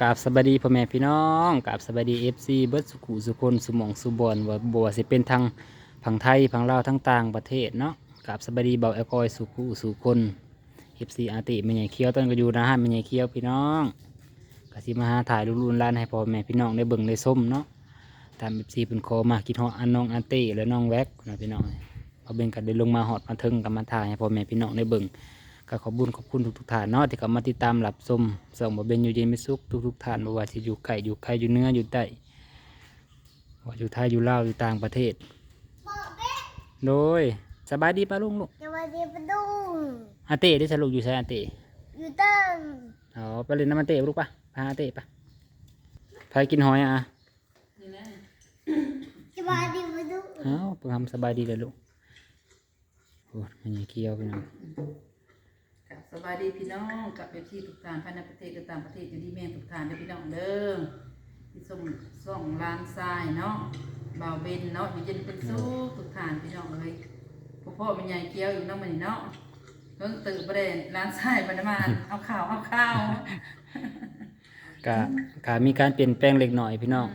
กราบสบายดีพ่อแม่พี่น้องกราบสบายดีเอฟซีเบิร์ดสุขุสุคนสุมองสุบอนว่าบัวสิเป็นทางผังไทยผังลาวทั้งต่างประเทศเนาะกราบสบายดีเบาแอลกอยสุขุสุคนเอฟซีอาติแม่ใหญ่เคี้ยวต้นก็อยู่นะฮะแม่ใหญ่เคี้ยวพี่น้องกสิมาหาถ่ายรูปๆร้านให้พ่อแม่พี่น้องได้เบิ่งได้ส้มเนาะตามเอฟซีเป็นโคมาคิดฮออันน้องอาติและน้องแว็กนะพี่น้องพอเบ่งกันได้ลงมาฮอดมาถึงกันมาถ่ายให้พ่อแม่พี่น้องได้เบิ่ง ก็ขอบุญขอบคุณทุกๆท่านเนาะที่เข้ามาติดตามรับชมส่งมาเป็นอยู่เย็นไม่สุขทุกๆท่านบ่ว่าที่อยู่ไกลอยู่ไกลอยู่เหนืออยู่ใต้ว่าอยู่ไทยอยู่ลาวอยู่ต่างประเทศ โดยสบายดีป้าลุงลูกสวัสดีปะดุงอาเต้ได้สรุปอยู่ใช่อาเต้อยู่ตั้งอ๋อไปเล่นน้ำอาเต้ลูกปะพาอาเต้ปะพากินหอยอะสวัสดีปะดุงเอ้าเพิ่งทำสบายดีเลยลูกโอ้มันยังเคี้ยวพี่น้อง กัสดีพี่น้องกับเอฟซีทุกท่านภายในประเทศและต่างประเทศอยู่ดีแม่ทุกท่านเด้อพี่น้องเด้อที่ส่งส่งลานทรายเนาะบ่าวเบนเนาะอยู่เย็นเป็นสู้ทุกท่านพี่น้องเลยพ่อพ่อเป็นใหญ่เกี้ยวอยู่น้องมันนี่เนาะเพิ่งตื่นประเด็นลานทรายบันมาเอาข่าวเอาข้าวกะกะมีการเปลี่ยนแปลงเล็กน้อยพี่น้อง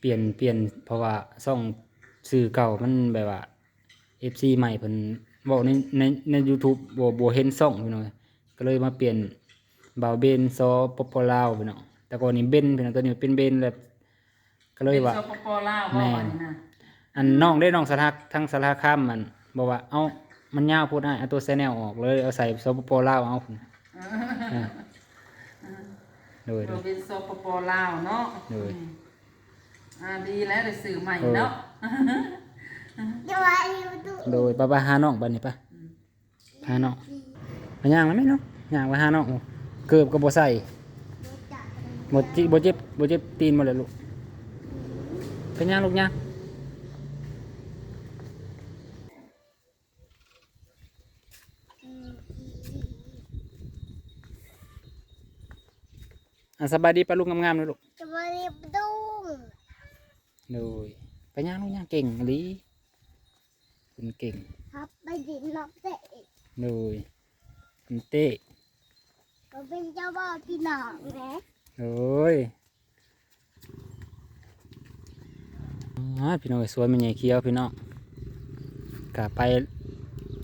เปลี่ยนเปลี่ยนเพราะว่าซ่องสื่อเก่ามันแบบว่า FC ใหม่เพิ่น บอกในในใน YouTube บ่บ่เห็นซ่องพี่น้องก็เลยมาเปลี่ยนบ่าวเบนซอปปลาวพี่น้องแต่ก่อนนี้เบนพี่น้องตัวนี้เป็นเบนแบบก็เลยว่าเป็นสปปลาวบ่อันนี้นะอันน้องได้น้องสถาทั้งสถาคามมันบอกว่าเอ้ามันยาวพูดได้เอาตัวแซนแนลออกเลยเอาใส่ซอปปลาวเอาพุ่นอ่าโดยโดเรายเป็นสปปลาวเนาะเลยอ่าดีแล้วได้สื่อใหม่เนาะสวัสดีปะดุง โดยป้าป้าหาน้องบัดนี้ป้าหาน้องมาย่างแล้วไหมเนาะย่างไว้หาน้องเกือบก็บ่ใส่บ่จิบ่เจ็บบ่เจ็บตีนหมดเลยลูกเป็นย่างลูกย่างอะสบายดีป้าลูกงามๆเลยลูกสวัสดีปะดุงโดยไปย่างลูกย่างเก่งอีหลี คุณเก่งครับไปดินน้ำเตะโดยคุณเต้เราเป็นเจ้าบ่าวที่หนองนะโอ้ยอ่าพี่น้องสวยมันใหญ่เคี้ยวพี่น้องกลับไป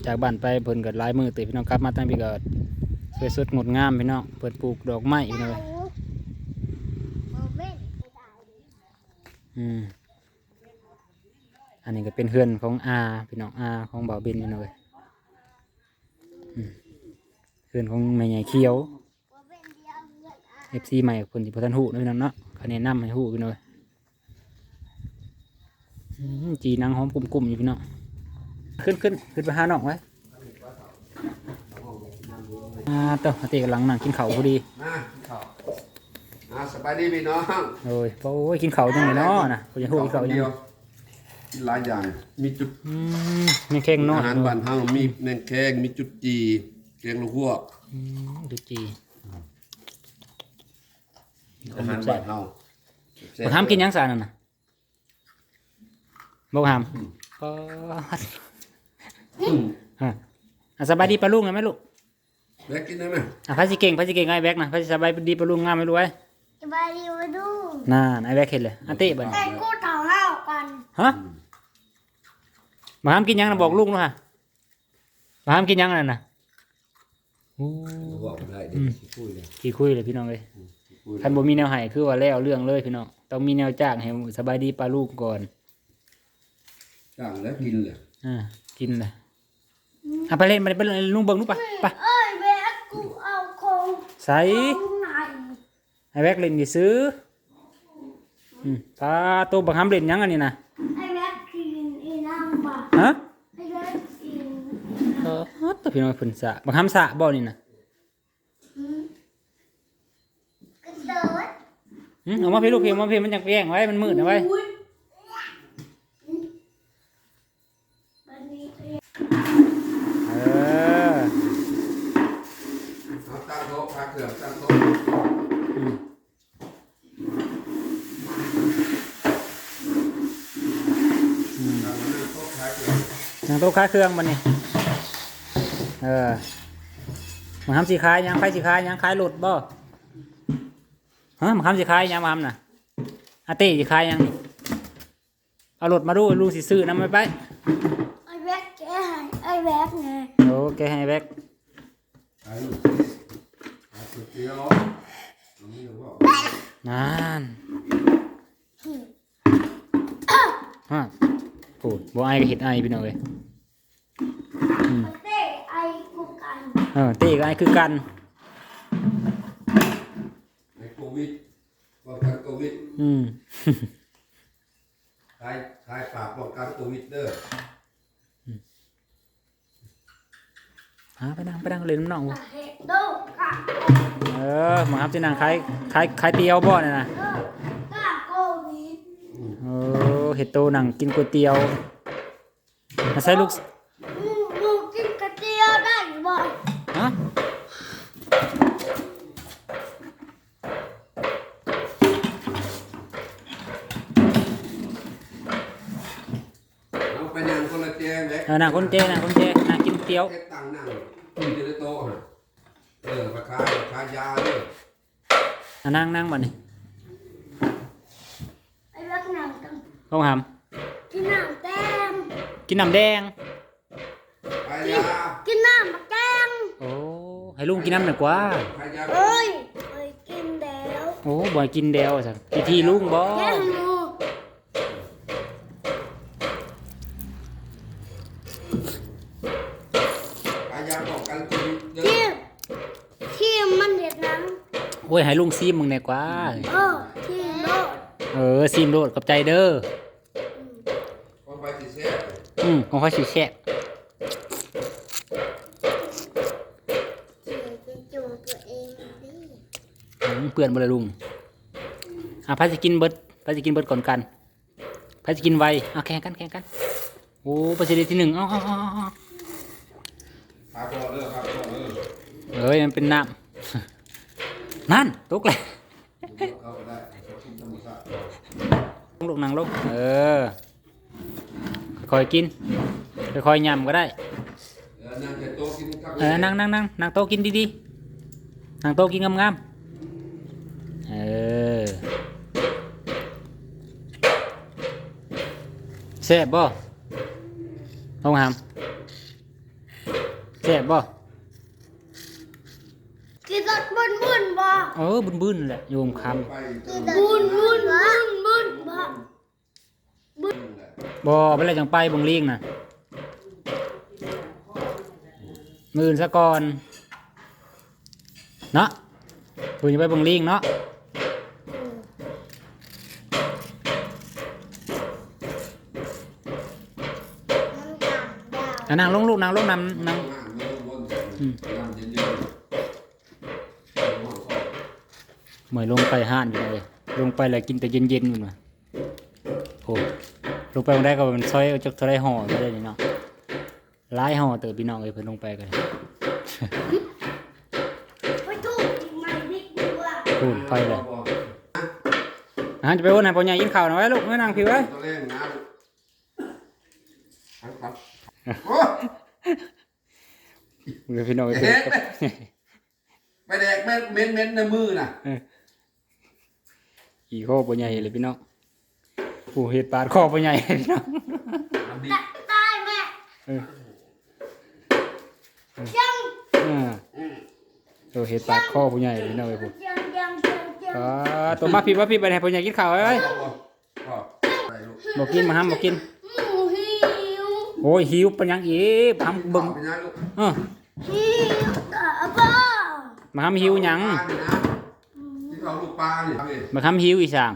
จากบ้านไปเพิ่นเกิดลายมือติพี่น้องกลับมาตั้งพี่เกิดสวยสดงดงามพี่น้องเปิดปลูกดอกไม้พี่น้องเอ้ยเราเป็นไปได้อืม อันนี้ก็เป็นเฮือนของอาพี่น้องอาของบ่าวบินพี่น้องเอ้ยอืมเฮือนของแม่ใหญ่เคี้ยวเราเป็นเดียวเงินอะเอฟซีใหม่คนที่พอท่านหูนะพี่น้องเนาะคะแนนนำให้หูพี่น้องเอ้ยอืมจีนางหอมกลุ่มๆอยู่พี่น้องขึ้นขึ้นขึ้นไปหาน้องไว้อ่าเต้าเตะกำลังนั่งกินข้าวพอดีมาข้าวอ่าสบายดีพี่น้องโอ้ยโอ้ยกินข้าวจังเลยเนาะนะผมจะหูกินข้าวยังเดียวกิน หลายอย่าง มีจุดอืมไม่แข็งเนาะอาหารบ้านเฮามีแมงแคงมีจุดจีแกงลูกหัวกอืมดูจีอาหารบ้านเฮาแซ่บมาทำกินหยังสารนั่นน่ะบอกทำก็ฮะอะสบายดีปะลุงไงไหมลูกแบกกินได้ไหมอะพัสิเก่งพัสิเก่งไอ้แบกนะพัสิสบายดีปะลุงงามไหม่รู้ไว้สวัสดีปะดุงน่าไอ้แบกเห็นเลยอันเต้บัดนไอ้กูเต่าเล่ากันฮะมาทำกินหยังนะบอกลูกนะฮะมาทำกินหยังนั่นน่ะโอ้บอกได้เด็กคุยเลยที่คุยเลยพี่น้องเลยคุยคันบ่มีแนวให้คือว่าแล้วเรื่องเลยพี่น้องต้องมีแนวจ้างให้สบายดีปลาลูกก่อนจ้างแล้วกินเลยอ่ากินเลยอะไปเล่นไปเล่นไปเล่นลุงเบิ่งลูกไปไปเอ้ยแม่กูเอาโคงใส่ข้างในไอ้แบกเล่นดิซื้อ อืมตาตัวบักหำเล่นหยังอันนี้นะไอ้แม่กินอีน้ำปลาฮะไอ้แม่กินเออตัวพี่น้องเพิ่นสะบักหำสะบ่นี่นะกระโดดอืมเอามาพี่ลูกพี่เอามาพี่มันจังแย่งไว้มันมืดนะไว้อุ้ยวันนี้ เออ เอาตั้งโต๊ะพาเครื่องตั้งโต๊ะ อืม ตั้งมานั่งโต๊ะพาเครื่อง นางโต๊ะค้าเครื่องมันนี่เออมาทำสีขายยังไฟสีขายยังขายรถบ่ฮะมาคำสิขายยังมาคำน่ะอาเต้สิขายยังเอารถมาดูลุงสิซื้อน้ำไปไปไอ้แบ็คแกให้ไอ้แบ็คไงโอ้แกให้แบกขายลูกนั่นานฮะโอ้บ่ไอายก็เห็ดไอพี่น้องเอ้ย เต้ไอ้กูกันเออเต้ก็ไอายคือกันในโควิดป้องกันโควิดอืมขายขายปากป้องกันโควิดเด้อหาไปนั่งไปนั่งเล่นน้ำน้องบ่เห็ดดูกะเออหมาครับจะนั่งขายขายขายเตี๋ยวบ่เนี่ยนะเออกะโควิดเออเห็ดโตนั่งกินก๋วยเตี๋ยวมาใส่ลูก มึงมึงกินกระเทียมได้บ่ ฮะ เอาไปนั่งคนละเตียงแบก เออ นั่งคนเจนั่งคนเจนั่งกินเตี๋ยวเฮ็ดตังนั่งอยู่ในโต๊ะฮะเออราคาราคายาเด้ออะนั่งนั่งบัดนี้ไอ้แบ็คหนังตังลงหกินน้ำแต้มำกินน้ำแดงขายยากินน้ำมะแกงโอ้ให้ลุงกินน้ำหน่อยกว่าขายยาเอ้ยเอ้ยกินแล้วโอ้บ่อยกินเดียวสักพี่ที่ลุงบ่ แค่หนู ขายยาป้องกันโควิดเด้อ ที่ที่มันเด็ดนั้น โอ้ยให้ลุงซีมมึงหน่อยกว่าเออที่โลดเออซีมโลดกับใจเด้อ คนไปสิแซ่บอืมของข้อยสิแซ่บจะจูตัวเองดิอืมเปื่อนบ่เลยลุง อะพายสิกินเบิดพายสิกินเบิดก่อนกันพายสิกินไวเอาแข่งกันแข่งกัน โอ้ประสิทธิ์ที่หนึ่งเอ้าเอ้าเอ้าเอ้าพาพ่อเด้อพาพ่อเด้อเอ้ยมันเป็นน้ำ นั่นตกเลยเข้าไปได้เขากินธรรมชาติลงลงนั่งลงเออค่อยๆกินค่อยๆยำก็ได้เออนั่งแต่โต๊ะกินข้าวเออนั่งนั่งนั่งนั่งโต๊ะกินดีๆนั่งโต๊ะกินงามๆเออแซ่บบ่ลงหามแซ่บบ่ กินรถบุญบุญบ่เออบึ้นๆแหละโยมคไปบุญบุญบุญบุญบ่ำบ่ไปแล้วจังไปเบังเลียงน่ะมืออนซะก่อนเนาะปืนจะไปเบังเลียงเนาะอะนั่งลงลูกนั่งลงนำนั่ง อืม น้ำเย็นๆ เหมือนลงไปห้านอยู่เลยลงไปแล้วกินแต่เย็นๆมันมาโอ้ลงไปตรงได้ก็มันซอยเอาจากเทะเลห่อไปเลยนี่เนาะหลายห่อเติบพี่น้องเลยเพิ่นลงไปกันไปถูกอีกไหมบิ๊กดูอะพูดไปเลยอะจะไปวันไหนพ่อใหญ่กินข้าวหน่อยไว้ลูกไม่นั่งผิวไว้ตัวแรงนะครับครับโอ้เดี๋ยวพี่น้องไปเฮ็เพิ่นดไปแดกเม็ดเม็ดเม็ดในมือน่ะ อีโคพ่อใหญ่เลยพี่น้องโอ้เห็ดปาดคอพ่อใหญ่เลยพี่น้องน้ำดิตายแม่เออยังอ่าโอ้เห็ดปาดคอพ่อใหญ่เลยพี่น้องไปพูดยังยังยังยังอ่าตัวมาพี่มาพี่ไปไหนพ่อใหญ่กินข้าวไว้ไว้พ่อพ่อไปลูกบอกกินมาห้ามบอกกินหมูหิวโอ้ยหิวเป็นหยังอีกทำเบิ่เบิ่งงไปนะลูกเออหิวกะบ้ามาทำหิวหยังปลานี่นะที่ เขาลูกปลานี่ครับนี่มาทำหิวอีสาง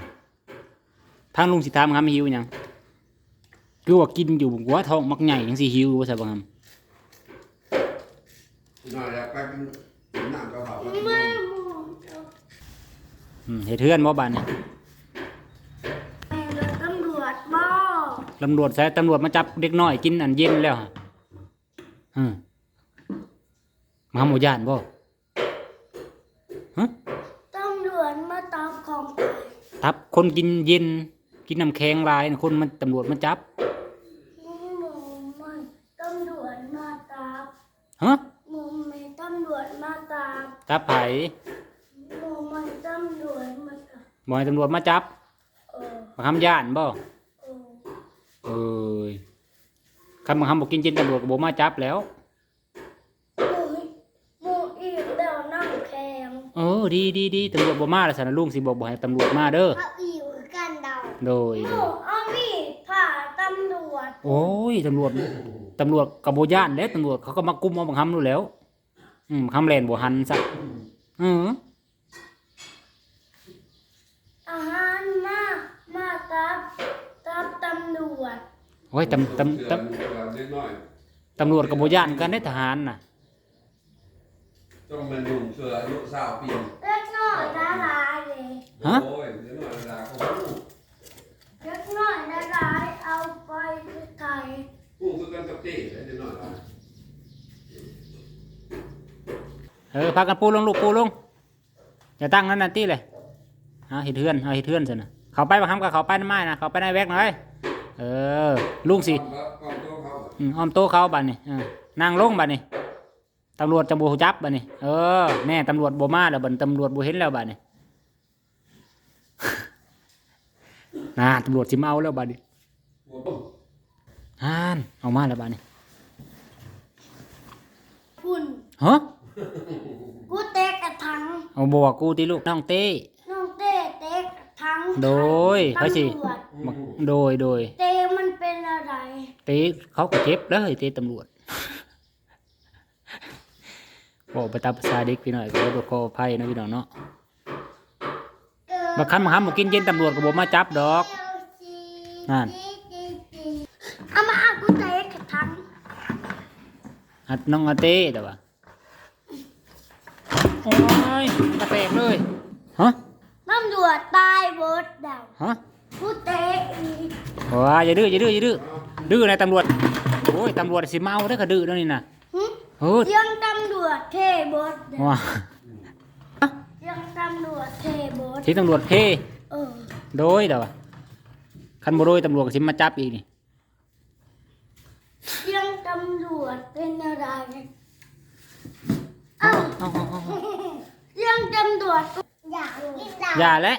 ทางลุงสิทามมาทำหิวหยังคือว่ากินอยู่หัวท้องมักใหญ่ยังสิหิวว่าซะบ่ครับหน่อยแล้วไปเป็นน้ำกระเพราไปแม่กินหมูอืมเฮ็ดเทือนบ่บานนี่แม่เดินตำรวจบ่ตำรวจใช้ตำรวจมาจับเด็กน้อยกินอันเย็นแล้วฮะอืมมาหมู่ย่านบ่ฮะ ตำรวจมาตามของไป ทับคนกินเย็น กินน้ำแข็งหลายน่ะคนมันตำรวจมาจับหมูไม่ตำรวจมาตามฮะหมูไม่ตำรวจมาตามจับไผหมูไม่ตำรวจมาบอกให้ตำรวจมาจับเออมาคำย่านบ่เออเอ้ยคำมาคำบอกกินจินตำรวจก็บอกมาจับแล้ว หมูหมูอีกแล้วน้ำแข็ง เออ ดีดีดีตำรวจบ่มาแล้วสนะลุงสิบอกบอกให้ตำรวจมาเด้อ เขาอีกกันเดาโดยหโดนูยเอามีดผ่าตำรวจโอ้ยตำรวจตำรวจกับโบย่านแล้วตำรวจเขาก็มากุมเอาบังคับนู่นแล้ว อืมคำแลนบ่หันซะอืออาหารมามาตับตับตำรวจโอ้ยตำตำตเสือเล็กน้อยำตำรวจกับโบย่านกันได้ทหารน่ะ ต้องเป็นหนุ่มเสืออายุสาวปีเล็กน้อยละลายเลยฮะ โอ้ยเล็กน้อยเวลาเขาพูดเล็กน้อยละลายเอาไปไทยพูดคือกันกับเต้เล็กน้อยละเออพากันปูลงลูกปูลงอย่าตั้งนั่นนั่นตี้เลยเอาเห็ดเทือนเอาเห็ดเทือนสินะเขาไปบังคับกับเขาไปน้ำไม้นะเขาไปในแวกหน่อยเออลุงสิก่อนตัวเขาอืมอ้อมโต๊ะเขาบัดนี่เออนั่งลงบัดนี่ ตำรวจจะบูจับบัดนี่เออแน่ตำรวจโบมาแล้วบัดตำรวจโบเห็นแล้วบัดนี่น่าตำรวจสิมาเอาแล้วบัดนี่หัวปุ้งฮานเอามาแล้วบัดนี่คุณฮะกูเตะกระถังเอาบอกกูที่ลูกน้องเต้น้องเต้เตะกระถังโดยเขาสิตำรวจบักโดยโดยเตะมันเป็นอะไร เต้เขาก็เจ็บเลยเต้ตำรวจ บอกไปตามภาษาเด็กพี่หน่อยก็ตัวคอไพ่นะพี่น้องเนาะบักคันมาหามากินเย็นตำรวจก็บอกมาจับดอกนั่นเอามาเอากูเตะกระถังอัดน้องอาเต้แต่ว่าโอ้ยกระแตกเลยฮะตำรวจตายเบิดดาวฮะกูเตะอีกว้าอย่าดื้ออย่าดื้ออย่าดื้อดื้อนะตำรวจโอ้ยตำรวจสิเมาได้อก็ดื้อแล้วนี่นะ หึเฮ้ยเสียงตำรวจเทเบิดดาวว้าเสียงตำรวจเทเบิดที่ตำรวจเพเออโดยเดี๋ยวคันบ่โดยตำรวจก็สิมาจับอีกนี่เสียงตำรวจเป็นอะไรเอ้าเอาเอาเอาเอาเสียงตำรวจก็อยากกินดาวยาแล้ว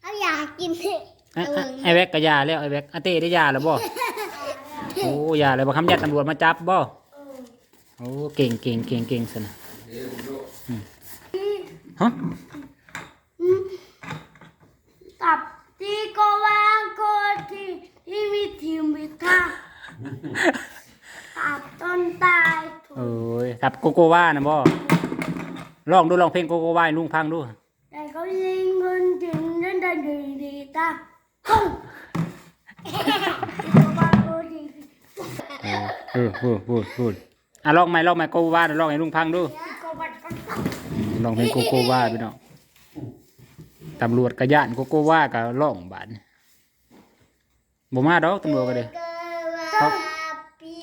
เขาอยากกินเถอะไอ้ไอ้ไอ้แวกก็ยาแล้วไอ้แวกอาเต้ได้ยาแล้วบ่โอ้ยาแล้วบ่คำยัดตำรวจมาจับบ่เออ โอ้ เก่งเก่งเก่งเก่งสนะเดี๋ยวดูฮะตับที่ก็วางโคที่ที่มีทีมวิทาตับต้นตายถูกโอ้ยทับโกโกวานะบ่ลองดูลองเพลงโกโกวาให้ลุงพังดูแต่เขายิงเงินถึงนั่นได้ดีดีตาปุ้งที่ก็วางโคที่เออเออพูดพูดพูด อะลองไหมลองไหมโกโกวาลองให้ลุงพังดูที่ก็วางก็ลองเพลงโกโกวาพี่น้องตำรวจกระยานโกโกวากับร้องบาดนี่บ่มาดอกตำรวจก็เลยเขา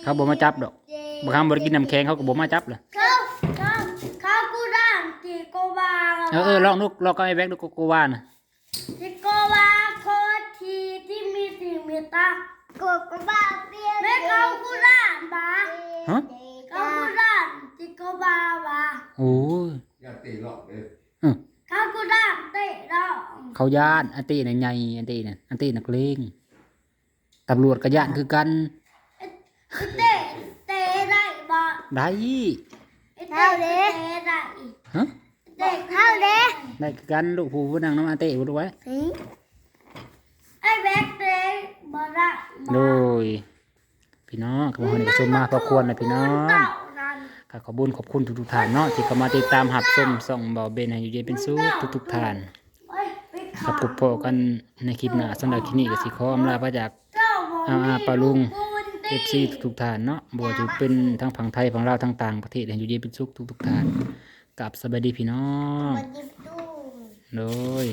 เขาบ่มาจับดอกบางครั้งบ่ได้กินน้ำแข็งเขาก็บ่มาจับเลยเขาเขาเขากูร่างที่ก็วางเออเออลองดูลองก็ไอ้แบกดูโกโกวานะที่ก็วางโคที่ที่มีทีมวิทาก็ก็วางเปียแม่เขากูร่างบ้า ฮะ เขากูร่างที่ก็วางว่า โอ้ย อย่าตีหลอกเลยอื้อเขากูร่างเตะเราเขาย่านอันตีน่ะใหญ่อันตีน่ะอันตีนักเลงตำรวจกระยานคือกันเตะเตะได้บ่ได้เท่าเด้ได้ฮะเตะเท่าเด้ได้คือกันลูกผู้ผู้นั่งน้ำอันตีบ่รู้ไว้ไอ้แบกเตะบ่ได้โดยพี่น้องขอบคุณที่ชมมาพอควรนะพี่น้องเต่านั่น ก็ขอบุญขอบคุณทุกๆท่านเนาะที่เข้ามาติดตามหับชมส่องเบาเบนให้อยู่เย็นเป็นสุขทุกๆท่านเอ้ยไปกับพบพอกันในคลิปหน้าสำหรับคลิปนี้ก็สิขออำลาพระจากเจ้าบ่อาอาปาลุงเอฟซีทุกๆท่านเนาะบ่ว่าจะเป็นทั้งฝั่งไทยฝั่งลาวทั้งต่างประเทศให้อยู่เย็นเป็นสุขทุกๆท่านกับสวัสดีพี่น้องมันยิบตู้โดย